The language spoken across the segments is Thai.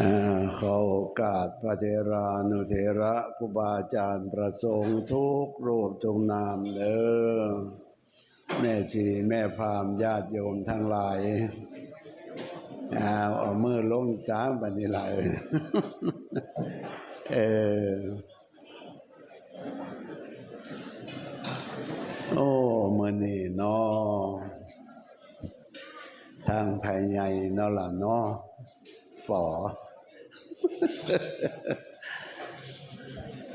อ่าขอโอกาสพระเทรานุเทระครูบาอาจารย์ประสงค์ทุกรูปจงนามเด้อแม่ชีแม่พามญาติโยมทั้งหลายเอาเอามือลงสามบันนี้ละเออเออโอ้มือนี่นาะ ทางภายในเนาะล่ะเนาะปอ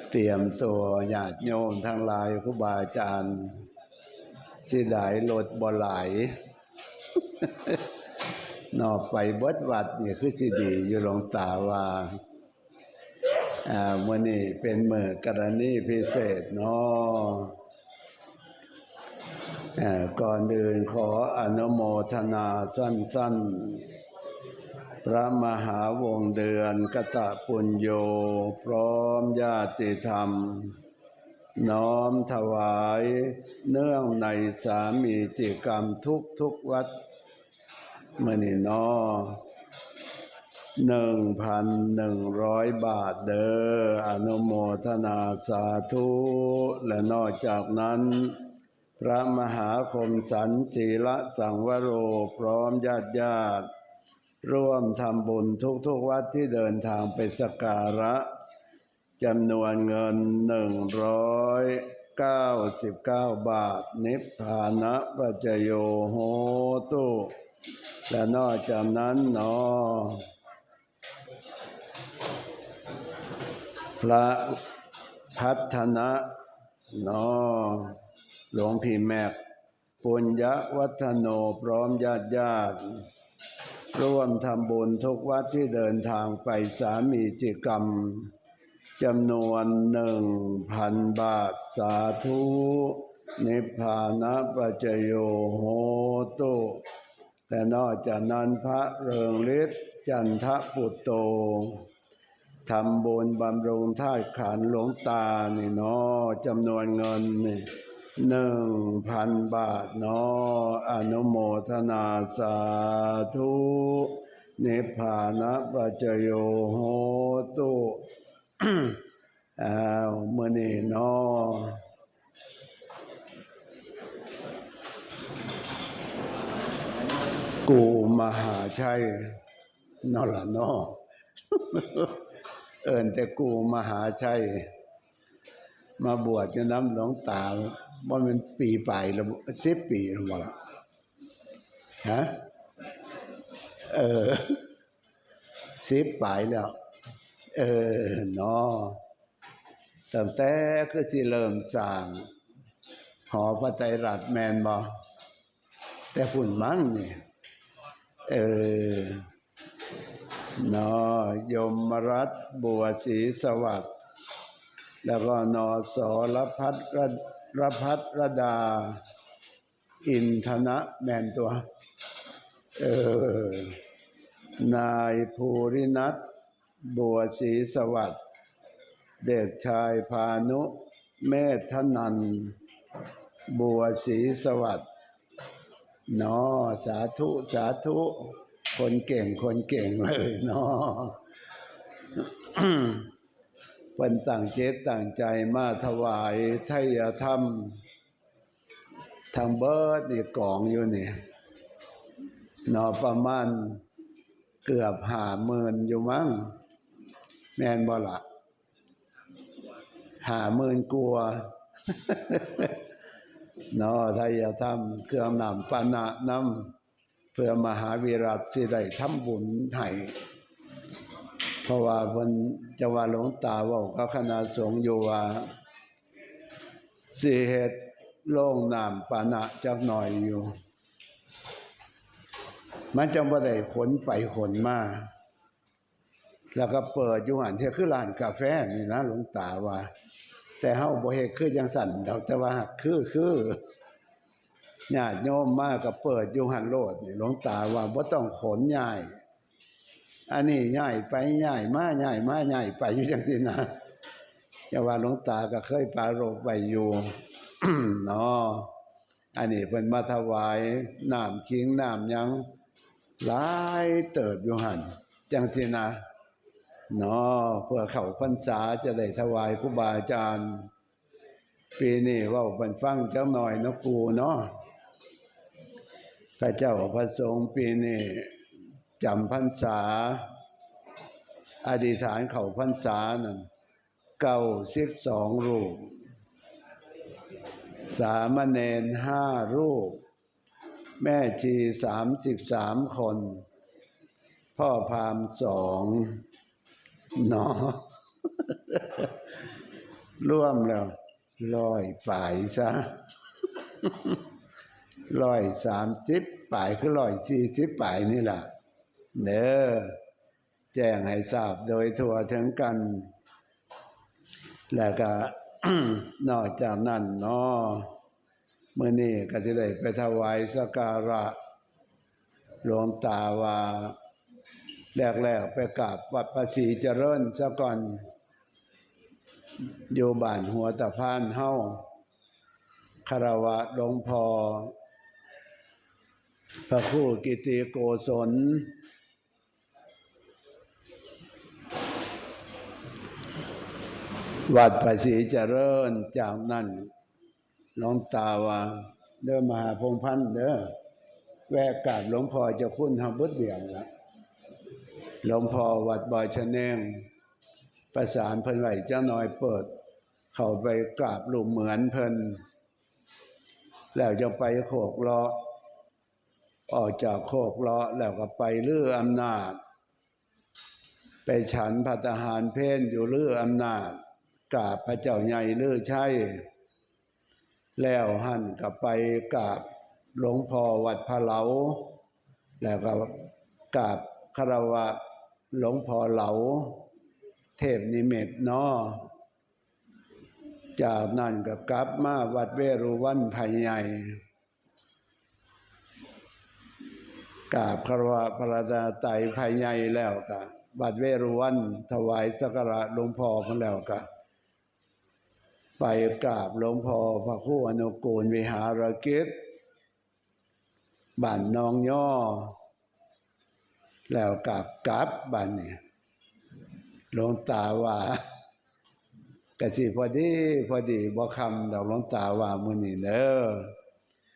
เตรียมตัวญาติโยมทั้งหลายครูบาอาจารย์สิได้รถบ่ไหลายนอกไปบดวัดนี่คือสิดีอยู่หลวงตาว่าอ่ามื้อนี้เป็นมื้อกรณีพิเศษเนาะเอ่อ ก่อนอื่นขออนุโมทนาสั้น ๆ พระมหาวงเดือนกตะปุญโย พร้อมญาติธรรม น้อมถวายเนื่องในสามีจิกรรมทุกทุกวัดมณีนอหนึ่งพันหนึ่งร้อยบาทเด้ออนุโมทนาสาธุ และนอกจากนั้น พระมหาคมสันศีละสังวโรพร้อมญาติญาติ ร่วมทำบุญทุกๆวัดที่เดินทางไปสักการะจำนวนเงินหนึ่งร้อยเก้าสิบเก้าบาท นิพพานะปัจจโยโหตุและนอกจากนั้นเนอพระพัฒนะเนอ หลวงพี่แมกปุญญวัฒโนพร้อมญาติญาติร่วมทำบุญทุกวัดที่เดินทางไปสามีจิกรรมจำนวนหนึ่งพันบาทสาธุนิพพานะปัจโยโหตุและนอกจากนั้นพระเริงฤทธิ์จันทปุตโตทำบุญบำรุงท่าขันหลวงตานี่เนาะจำนวนเงินนี่ หนึ่งพันบาทเนาะอนุโมทนาสาธุนิพพานะปัจโยโหตุอ้าวเมื่อนี้เนาะกูมหาชัยนอละนาะเอินแต่กูมหาชัย มาบวชอยู่น้ำหลวงตา ว่ามันปีไปแล้วสิบปีหรือเปล่าล่ะฮะเออสิบไปแล้ว เออเนาะตั้งแต่คือสิเริ่มสร้าง หอพระไตรรัตน์แมนบอแต่พุ่นมั้งนี่เออนอยมรัตบัวศรีสวัสดิ์แล้วก็นอสรพัฒร รพัฒรดา อินทนะแมนตัว เออนายภูรินัทบัวศรีสวัสดิ์เด็กชายพานุเมธนัน บัวศรีสวัสดิ์นาะสาธุ สาธุ คนเก่งคนเก่งเลยนาะ เป็นต่างเจตต่างใจมาถวายไทยธรรม ทางเบิร์ดนี่กองอยู่นี่เนอประมาณเกือบหาหมื่นอยู่มั้งแมนบละหาหมื่นกลัวาเนาะไทยธรรม เครื่องนำปานะนำเพื่อมหาวิรัตที่ได้ทำบุญให้ เพราะว่าเพิ่นจะว่าหลวงตาว่ากับคณะสงฆ์อยู่ว่าสิเฮ็ดโล่งน้ำปานะจักหน่อยอยู่ มันจะบ่ได้ขนไปขนมาแล้วก็เปิดอยู่หันเที่ยคือร้านกาแฟนี่นะหลวงตาว่า แต่เฮาบ่เฮ็ดคือจังสั่นดอกแต่ว่าคือคือญาติโยมมาก็เปิดอยู่หันโลดนี่หลวงตาว่าบ่ต้องขนย้าย อันนี้ย้ายไปย้ายมาย้ายมาย้ายไปอยู่จังซี่นะอย่าว่าหลวงตาก็เคยปารภไว้อยู่เนาะอันนี้เพิ่นมาถวายน้ำคิงน้ำยังหลายเติบอยู่หันจังสินะเนาะเพื่อเข้าพรรษาจะได้ถวายครูบาอาจารย์ปีนี้ว่าบันฟังจังหน่อยนะปูเนาะพระเจ้าพระสงฆ์ปีนี้ จำพรรษา อธิษฐานเข้าพรรษานั่นเก้าสิบสองรูป สามเณรห้ารูป แม่ชีสามสิบสามคน พ่อพามสองเนาะร่วมแล้วร้อยป่ายซะร้อยสามสิบป่ายคือร้อยสี่สิบป่ายนี่แหละ เด้อแจ้งให้ทราบโดยทั่วถึงกัน แล้วก็นอกจากนั้นเนาะเมื่อนี้ก็จะได้ไปถวายสักการะหลวงตาว่าแรกๆไปกราบวัดประศรีเจริญซะก่อนอยู่บ้านหัวตะพานเฮาคารวะหลวงพอพระคู่กิติโกศล วัดภาษีเจริญจากนั้นหลวงตาว่า เดินมาหาพงพันธ์เด้อแวะกราบหลวงพ่อจะคุณทำบุญเดียงละหลวงพ่อวัดบอยชะแนงประสานเพิ่นไหวเจ้าน้อยเปิด เข้าไปกราบลูกเหมือนเพิ่นแล้วจะไปโคกเลาะออกจากโคกเลาะแล้วก็ไปลืออำนาจ ไปฉันพัตหารเพนอยู่ลืออำนาจ กราบพระเจ้าใหญ่เลือใช่แล้วหันกลับไปกราบหลวงพ่อวัดพะเหลา แล้วก็กราบคารวะหลวงพ่อเหลา เทพนิเมตนาะจากนั้นก็กลับมาวัดเวรุวันภายใหญ่กราบคารวะพระดาไตภายใหญ่แล้วก็วัดเวรุวันถวายสักการะหลวงพ่อกันแล้วก็ ไปกราบหลวงพ่อพระคู่อนุกูลวิหารกิจบ้านนองย่อ แล้วกลับกลับบ้านเนี่ยหลวงตาว่ากะสิพอดีพอดีบ่คำดอกหลวงตาว่ามือนี้เด้อ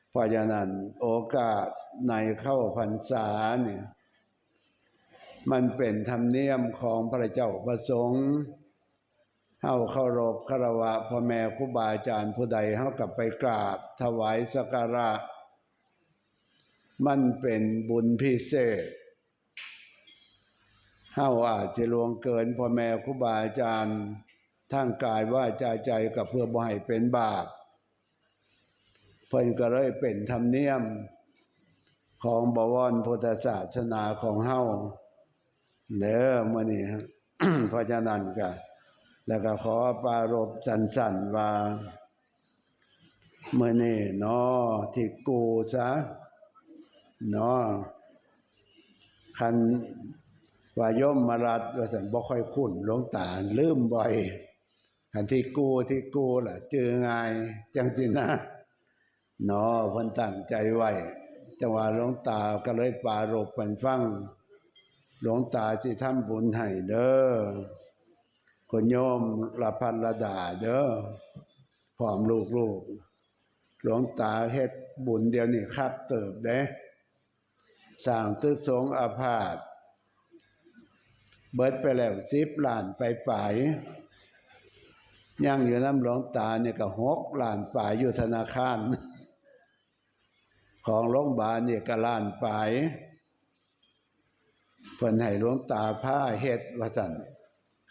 เพราะฉะนั้นโอกาสในเข้าพรรษาเนี่ยมันเป็นธรรมเนียมของพระเจ้าประสงค์ เฮาเคารพคารวะพ่อแม่ครูบาอาจารย์ผู้ใดเฮากลับไปกราบถวายสักการะ มันเป็นบุญพิเศษเฮาอาจจะลวงเกินพ่อแม่ครูบาอาจารย์ทางกายว่าจาใจกับเพื่อบ่ให้เป็นบาปเพิ่นก็เลยเป็นธรรมเนียมของบวรพุทธศาสนาของเฮาเด้อมื้อนี้ฮะเพราะฉะนั้นก็ แล้วก็ขอปารบสันๆว่าเมื่อนี่เนาะที่กูซะเนาะคันว่าย่อมมารัดว่าสันบ่ค่อยคุ้นหลวงตาลืมบ่อยคันที่กูที่กูล่ะเจอง่ายจังสินะเนาะเพิ่นตั้งใจไว้จังหว่าหลวงตาก็เลยปารบเพิ่นฟังหลวงตาที่ทำบุญให้เด้อ คนโยมละพันละดาเด้อพร้อมลูกลูกหลวงตาเฮ็ดบุญเดียวนี่คักเติบเด้สร้างตึกสงอาพาธเบิดไปแล้วสิบล้านไปปลายยังอยู่น้ำหลวงตาเนี่ยก็หกล้านปลายอยู่ธนาคาร ของโรงพยาบาลเนี่ยก็ล้านปลายเพิ่นให้หลวงตาผ้าเฮ็ดว่าสั่น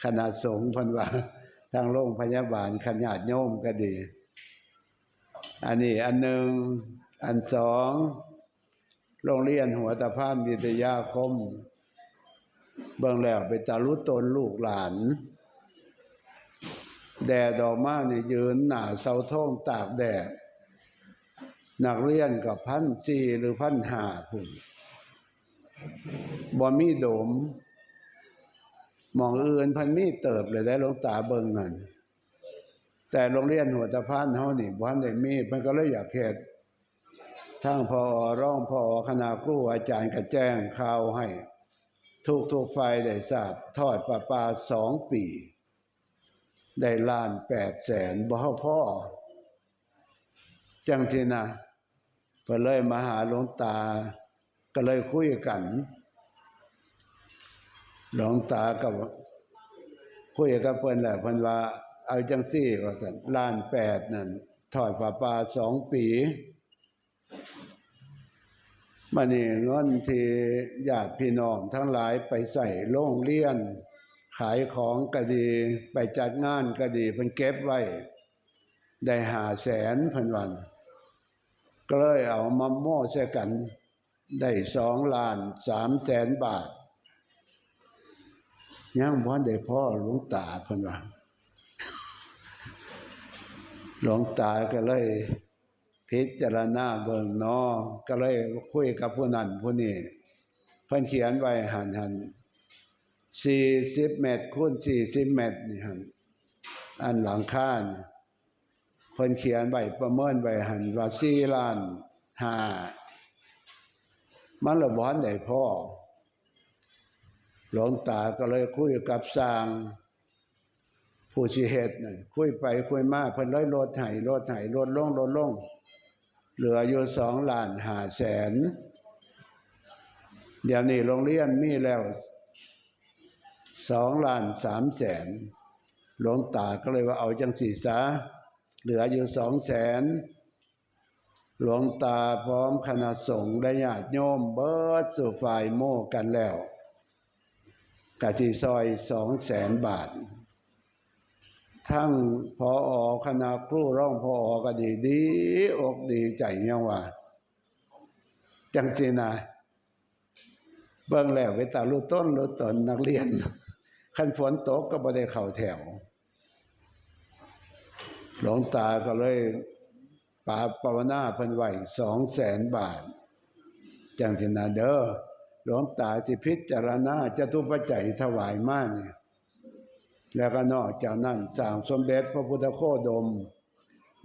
คณะสงพันว่าทางโรงพยาบาลขนาดโยมก็ดี อันนี้อันหนึ่งอันสองโรงเรียนหัวตะพานวิทยาคม เบิ่งแล้วไปตาลุตนลูกหลาน แดดดอกมานี่ยยืนหนาเสาท่องตากแดดนักเรียนกับพันจีหรือพันหาพุ่นบ่มีโดม มองอื่นพันมีเติบเลยได้หลวงตาเบิ่งนั่นแต่โรงเรียนหัวตะพานเฮานี่บ่ทันได้มีมันก็เลยอยากเฮ็ดทั้งพอร้องพอคณะครูอาจารย์ก็แจ้งข่าวให้ ทุกทุกๆฝ่ายได้ทราบทอดประปาสองปี ได้ล้านแปดแสนบ่พ่อ จังสินะเพิ่นเลยมาหาหลวงตาก็เลยคุยกัน หลวงตากับคุยกับเพิ่นแหละเพิ่นว่า เอาจังซี่ว่าซั่นล้านแปดนั่นทอดประปาสองปีมานี่เงินที่ญาติพี่น้องทั้งหลายไปใส่โรงเรียน ขายของก็ดี ไปจัดงานก็ดีเพิ่นเก็บไว้ ได้หาแสนเพิ่นวัน ก็เลยเอามาโม่ใส่กัน ได้สองล้านสามแสนบาท ยังบ่ได้พ่อหลวงตาเพิ่นว่าหลวงตาก็เลย พิจารณาเบิ่งเนอก็เลยคุยกับผู้นั้นผู้นี้เพิ่นเขียนไว้หันหันสี่สิบเมตรคูณสี่สิบเมตรนี่หันอันหลังค่านี่เพิ่นเขียนไว้ประเมินไว้หันว่าสี่ล้านห้ามันละบ่ทันได้พ่อ หลวงตาก็เลยคุยกับสร้าง ผู้ชีเหตุน่ะคุยไปคุยมาเพิ่นเลยลดไห้ลดไห้ลดลงลดลงเหลืออยู่สองล้านห้าแสน เดี๋ยวนี้โรงเรียนมีแล้วสองล้านสามแสนหลวงตาก็เลยว่าเอาจังสีซะเหลืออยู่สองแสนหลวงตาพร้อมคณะสงฆ์และญาติโยมเบิดสู่ฝ่ายโม่กันแล้ว กะจีซอยสองแสนบาท ทั้งพออคณะครูร้องพออก็ดีดีอกดีใจยังว่า จังจีนะเบิ่งแล้วเวตาลูต้นลูตนนักเรียนคันฝนตกก็บ่ได้เข้าแถว หลวงตาก็เลยปาปาวนาเพิ่นไว้สองแสนบาท จังทีนาเด้อ หลวงตาที่พิจารณาจะทุปัจจัยถวายมาเนี่ยแล้วก็นอกจากนั้นสร้างสมเด็จพระพุทธโคดม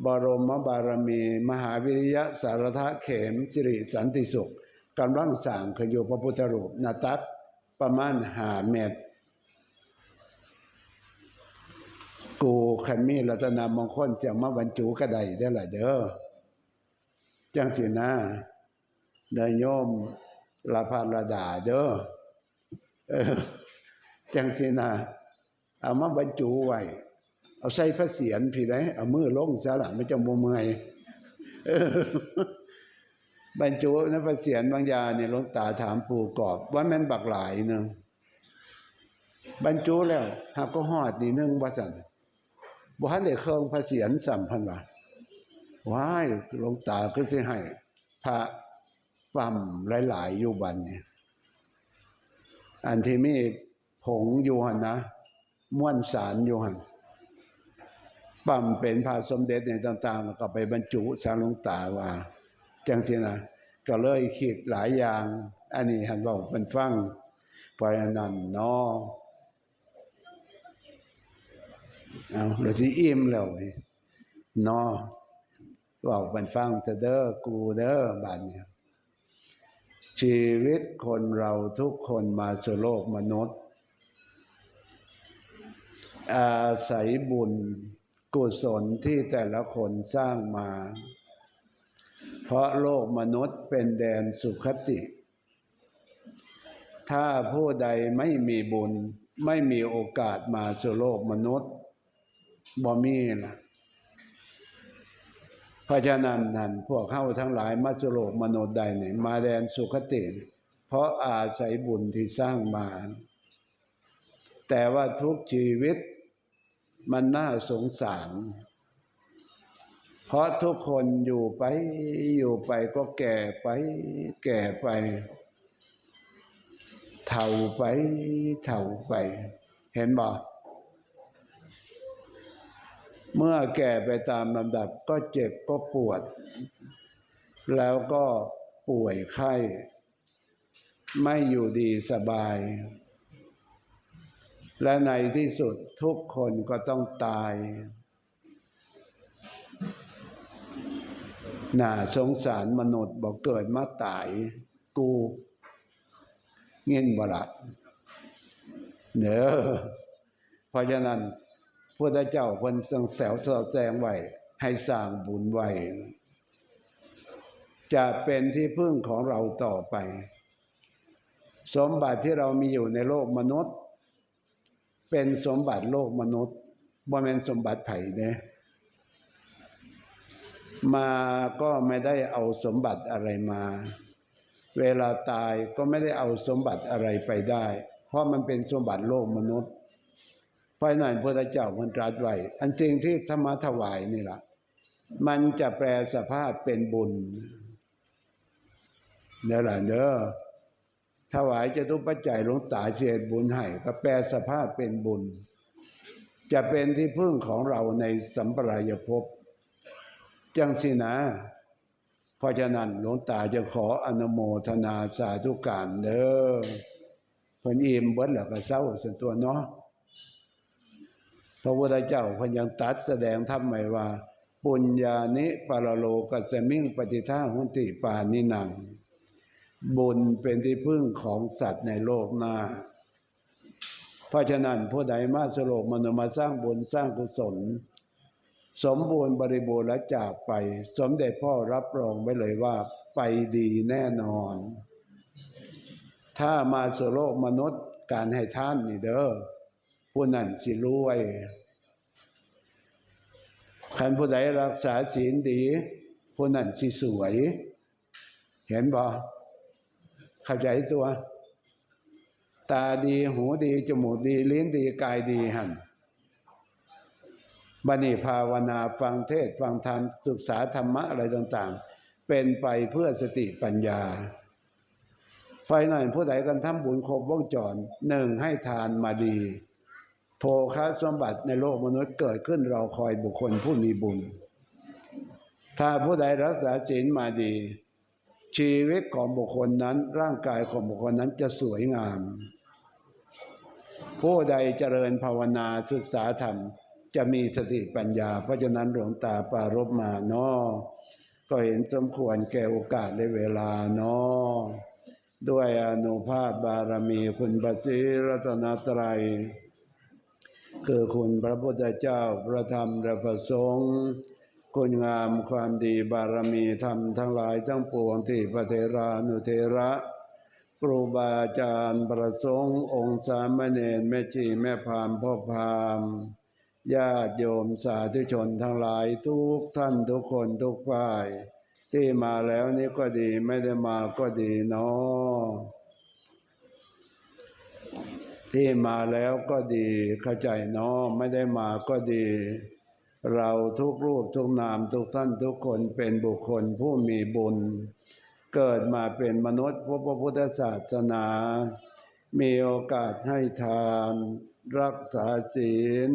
บรมบารมี มหาวิริยะสารทะเขมสิริสันติสุขกำลังสร้างขึ้นอยู่พระพุทธรูปนาตักประมาณหาเมตร กูขันมีรัตนามงคลเสียงมาบรรจุกระไดได้อละเด้อจังสินะเดยโยม ละพาระดาเด้อเออจังสินะเอามาบรรจุไว้เอาใส่พระเศียรพี่ได้เอามือลงซะละไม่จะมัวเมื่อยบรรจุในพระเศียรบางยาเนี่ยหลวงตาถามปู่กอบว่าแม่นบักหลายเนึงบรรจุแล้ว หากก็หอดนี่หนึงว่าสันบ่ทันได้เครื่องพระเศียรสัมพันธ์ว่าว้ายหลวงตาก็สิให้พระ ปั๊มหลาย ๆ อยู่บัดนี้อันที่มีผงอยู่หันนะม้วนสารอยู่หันปั๊มเป็นพระสมเด็จในต่าง ๆ แล้วก็ไปบรรจุสารลงตาว่า จังที่นะก็เลยคิดหลายอย่าง อันนี้หันบอกเป็นฟังเพราะอันนั้นเนาะเอาเราที่อิ่มแล้วเว้ยเนาะบอกเป็นฟังจะเด้อกูเด้อบาดเนี่ย ชีวิตคนเราทุกคนมาสู่โลกมนุษย์ อาศัยบุญกุศลที่แต่ละคนสร้างมา เพราะโลกมนุษย์เป็นแดนสุขติ ถ้าผู้ใดไม่มีบุญ ไม่มีโอกาสมาสู่โลกมนุษย์บ่มีล่ะ เพราะฉะนั้นนั่นพวกเข้าทั้งหลายมาสู่โลกมนุษย์ใดเนี่ยมาแดนสุขติเนี่ยเพราะอาศัยบุญที่สร้างมา แต่ว่าทุกชีวิตมันน่าสงสาร เพราะทุกคนอยู่ไปอยู่ไปก็แก่ไป แก่ไป เฒ่าไปเฒ่าไป เห็นบ่ เมื่อแก่ไปตามลำดับก็เจ็บก็ปวด แล้วก็ป่วยไข้ ไม่อยู่ดีสบาย และในที่สุดทุกคนก็ต้องตายน่าสงสารมนุษย์บอกเกิดมาตาย กูเงินบละเนอเพราะฉะนั้น พระเจ้าเพิ่นทรงแสวสอดแสงไว้ให้สร้างบุญไว้จะเป็นที่พึ่งของเราต่อไป สมบัติที่เรามีอยู่ในโลกมนุษย์ เป็นสมบัติโลกมนุษย์บ่แม่นสมบัติไผ่เนี่ยมาก็ไม่ได้เอาสมบัติอะไรมา เวลาตายก็ไม่ได้เอาสมบัติอะไรไปได้ เพราะมันเป็นสมบัติโลกมนุษย์ เพราะนั้นพระเจ้ามันตรัสไว้อันสิ่งที่ธรรมถวายนี่ล่ะ มันจะแปลสภาพเป็นบุญเด้อล่ะเด้อถวายจะทุกปัจจัยหลวงตาเสียบุญให้ก็แปลสภาพเป็นบุญ จะเป็นที่พึ่งของเราในสัมปรายภพจังสินะเพราะฉะนั้นหลวงตาจะขออนุโมทนาสาธุการเด้อเพิ่นอิ่มเบิดแล้วก็เศร้าส่วนตัวเนาะ พระพุทธเจ้าพยังตัดแสดงธรรมใหม่ว่า ปุญญานิปรโลกัสมิงปฏิท่าหุนติปานิหนัง บุญเป็นที่พึ่งของสัตว์ในโลกหน้า เพราะฉะนั้นผู้ใดมาสโลกมนุมาสร้างบุญสร้างกุศล สมบูรณ์บริบูรณ์และจากไป สมเด็จพ่อรับรองไว้เลยว่าไปดีแน่นอน ถ้ามาสโลกมนุษย์การให้ท่านนี่เด้อ ผู้นั้นสิรวยคันผู้ใดรักษาศีลดีผู้นั้นสิสวย เห็นบ่เข้าใจตัว ตาดีหูดี จมูกดีลิ้นดีกายดีหันบันนี้ภาวนาฟังเทศฟังธรรมศึกษาธรรมะอะไรต่างๆ เป็นไปเพื่อสติปัญญาไฟหน่อยผู้ใดกันทำบุญครบวงจรหนึ่งให้ทานมาดี ภคาสมบัติในโลกมนุษย์เกิดขึ้นเราคอยบุคคลผู้มีบุญ ถ้าผู้ใดรักษาศีลมาดี ชีวิตของบุคคลนั้นร่างกายของบุคคลนั้นจะสวยงาม ผู้ใดเจริญภาวนาศึกษาธรรม จะมีสติปัญญา เพราะฉะนั้นหลวงตาปรารบมาเนาะก็เห็นสมควรแก่โอกาสในเวลาเนาะด้วยอนุภาพบารมีคุณพระศรีรัตนตรัย คือคุณพระพุทธเจ้าพระธรรมและพระสงฆ์คุณงามความดีบารมีธรรมทั้งหลายทั้งปวงที่พระเทรานุเทระครูบาอาจารย์ประสงค์องค์สามเณรแม่ชีแม่พามพ่อพามญาติโยมสาธุชนทั้งหลายทุกท่านทุกคนทุกฝ่าย ที่มาแล้วนี่ก็ดีไม่ได้มาก็ดีเนาะ ที่มาแล้วก็ดีเข้าใจเนาะไม่ได้มาก็ดี เราทุกรูปทุกนามทุกท่านทุกคนเป็นบุคคลผู้มีบุญ เกิดมาเป็นมนุษย์พระพุทธศาสนา มีโอกาสให้ทาน รักษาศีล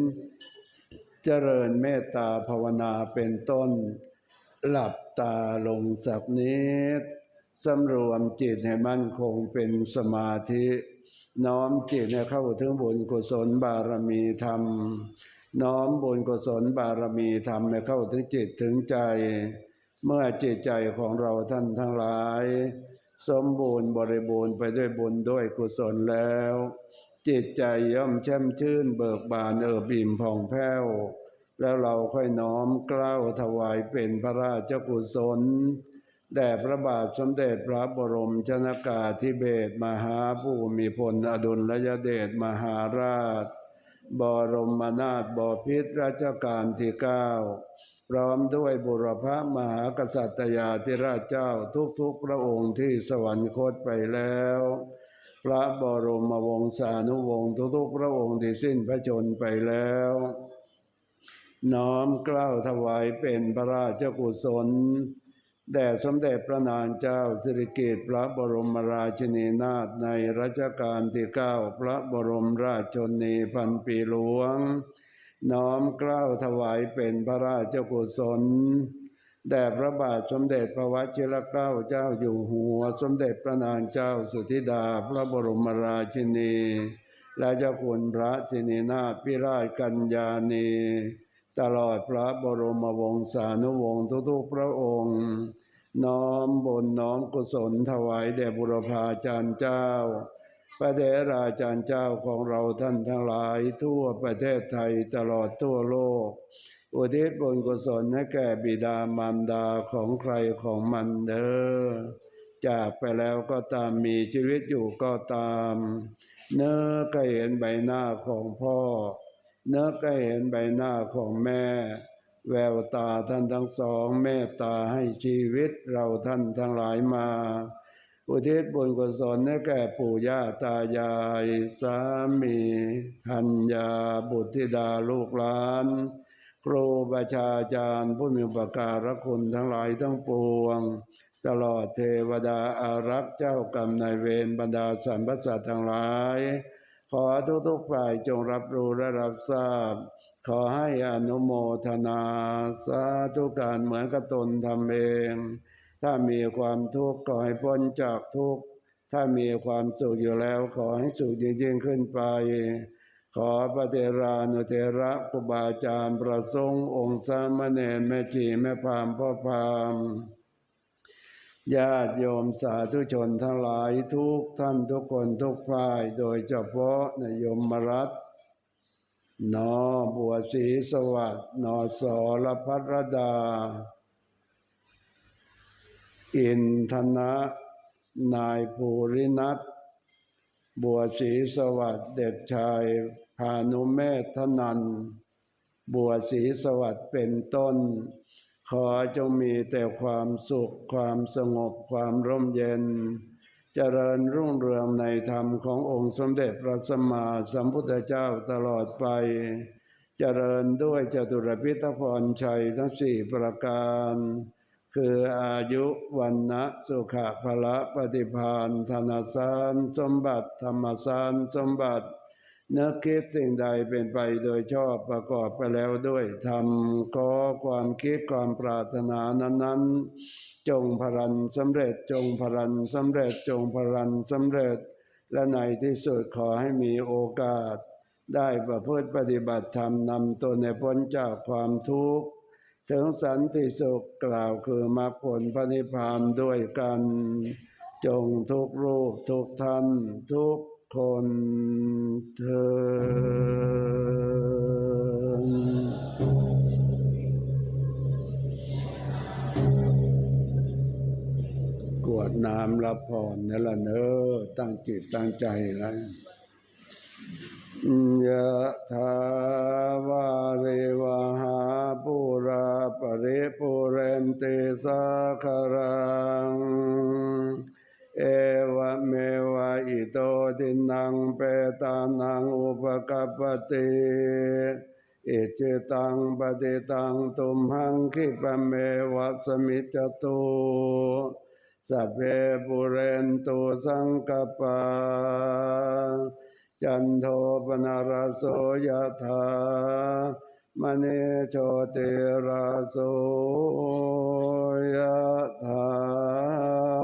เจริญเมตตาภาวนาเป็นต้น หลับตาลงสักนิดสำรวมจิตให้มั่นคงเป็นสมาธิ น้อมจิตให้เข้าถึงบุญกุศลบารมีธรรม น้อมบุญกุศลบารมีธรรมให้เข้าถึงจิตถึงใจ เมื่อจิตใจของเราท่านทั้งหลาย สมบูรณ์บริบูรณ์ไปด้วยบุญด้วยกุศลแล้ว จิตใจย่อมแช่มชื่นเบิกบานเอิบอิ่มผ่องแผ้วแล้วเราค่อยน้อมกล้าวถวายเป็นพระราชกุศล แด่พระบาทสมเด็จพระบรมชนากาธิเบศมหาภูมิพลอดุลยเดชมหาราช บรมนาถบพิตรรัชกาลที่เก้าพร้อมด้วยบุรพมหากษัตริยาธิราชเจ้าทุกๆพระองค์ที่สวรรคตไปแล้ว พระบรมวงศานุวงศ์ทุกๆพระองค์ที่สิ้นพระชนไปแล้ว น้อมเกล้าวถวายเป็นพระราชกุศล แด่สมเด็จพระนางเจ้าสิริกิติ์พระบรมราชินีนาถในรัชกาลที่เก้าพระบรมราชชนีพันปีหลวง น้อมเกล้าวถวายเป็นพระราชกุศลแด่พระบาทสมเด็จพระวชิรเกล้าเจ้าอยู่หัว สมเด็จพระนางเจ้าสุธิดาพระบรมราชินี และเจ้าคุณพระสินีนาถพิราชกัญญาณี ตลอดพระบรมวงศานุวงศ์ทุกๆพระองค์ น้อมบุญน้อมกุศลถวายแด่บุรพาจารย์เจ้า พระเถราจารย์เจ้าของเราท่านทั้งหลายทั่วประเทศไทยตลอดทั่วโลก อุทิศบุญกุศลให้แก่บิดามารดาของใครของมันเด้อจากไปแล้วก็ตามมีชีวิตอยู่ก็ตาม เนื้อก็เห็นใบหน้าของพ่อ นื้อก็เห็นใบหน้าของแม่ แววตาท่านทั้งสองเมตตาให้ชีวิตเราท่านทั้งหลายมา อุทิศบุญกุศลให้แก่ปู่ย่าตายายสามีพัญญาบุตรธิดาลูกหลานครูประชาจารย์ผู้มีอุปการคุณทั้งหลายทั้งปวง ตลอดเทวดาอารักษ์เจ้ากรรมนายเวรบรรดาสรรพสัตว์ทั้งหลาย ขอทุกๆฝ่ายจงรับรู้และรับทราบ ขอให้อนุโมทนาสาธุการเหมือนกับตนทำเอง ถ้ามีความทุกข์ก็ให้พ้นจากทุกข์ ถ้ามีความสุขอยู่แล้วขอให้สุขยิ่งยิ่งขึ้นไป ขอพระเทรานุเทระครูบาอาจารย์ประสงค์องค์สามเณรแม่ชีแม่พามพ่อพาม ญาติโยมสาธุชนทั้งหลายทุกท่านทุกคนทุกฝ่าย โดยเฉพาะในยมรัตน์นอบัวศรีสวัสดิ์นอสอรพัรดา อินทนะนายภูรินัทบัวศรีสวัสดิ์เด็กชายพานุเมธนัน บัวศรีสวัสดิ์เป็นต้น ขอจงมีแต่ความสุขความสงบความร่มเย็น เจริญรุ่งเรืองในธรรมขององค์สมเด็จพระสัมมาสัมพุทธเจ้าตลอดไป เจริญด้วยจตุรพิทพรชัยทั้งสี่ประการ คืออายุวันนะสุขะพละปฏิพานธนสารสมบัติธรรมสารสมบัติ นึกคิดสิ่งใดเป็นไปโดยชอบประกอบไปแล้วด้วยธรรมก็ความคิดความปรารถนานั้นๆ จงพรันสำเร็จจงพรันสำเร็จจงพรันสำเร็จ และในที่สุดขอให้มีโอกาส ได้ประพฤติปฏิบัติธรรมนำตนในพ้นจากความทุกข์ ถึงสันติสุขกล่าวคือมรรคผลพระนิพพานด้วยกัน จงทุกรูปทุกท่านทุก คนเธอกวดน้ำรับพรนี่ละเนอตั้งจิตตั้งใจแล้วยะถาวาริวหาปุราปริปุเรนติสาคารัง เอวเมวะอิโตทินังเปตานังอุปกัปปติอิจิตังปฏิตังตุมหังคิปเมวะสมิจจตุสัพเพปุเรนตุสังกปาจันโทปนารโสยธามณีโชติราโสยธา